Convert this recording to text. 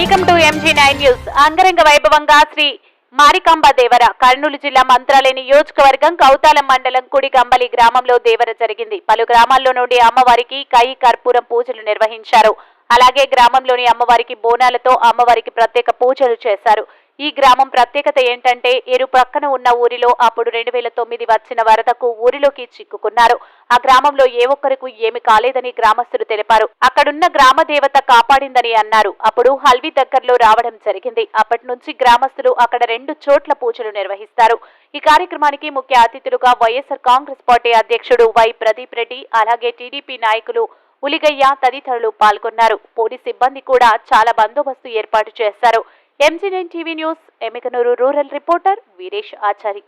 Welcome to MG nine news అంగరంగ వైభవంగా శ్రీ మారికాంబ దేవర కర్నూలు జిల్లా మంత్రాలయ నియోజకవర్గం కౌతాలం మండలం కుడిగంబలి గ్రామంలో దేవర జరిగింది. పలు గ్రామాల్లో నుండి అమ్మవారికి కై కర్పూరం పూజలు నిర్వహించారు. అలాగే గ్రామంలోని అమ్మవారికి బోనాలతో అమ్మవారికి ప్రత్యేక పూజలు చేశారు. ఈ గ్రామం ప్రత్యేకత ఏంటంటే ఇరు ప్రక్కన ఉన్న ఊరిలో అప్పుడు రెండు వేల తొమ్మిది వచ్చిన వరదకు ఊరిలోకి చిక్కుకున్నారు. ఆ గ్రామంలో ఏ ఒక్కరికి ఏమి కాలేదని గ్రామస్తులు తెలిపారు. అక్కడున్న గ్రామ దేవత కాపాడిందని అన్నారు. అప్పుడు హల్వీ దగ్గరలో రావడం జరిగింది. అప్పటి నుంచి గ్రామస్తులు అక్కడ రెండు చోట్ల పూజలు నిర్వహిస్తారు. ఈ కార్యక్రమానికి ముఖ్య అతిథులుగా వైఎస్ఆర్ కాంగ్రెస్ పార్టీ అధ్యక్షుడు వై ప్రదీప్ రెడ్డి అలాగే టీడీపీ నాయకులు ఉలిగయ్య తదితరులు పాల్గొన్నారు. పోలీస్ సిబ్బంది కూడా చాలా బందోబస్తు ఏర్పాటు చేశారు. MG TV news Yemmiganur rural reporter Veeresh Achari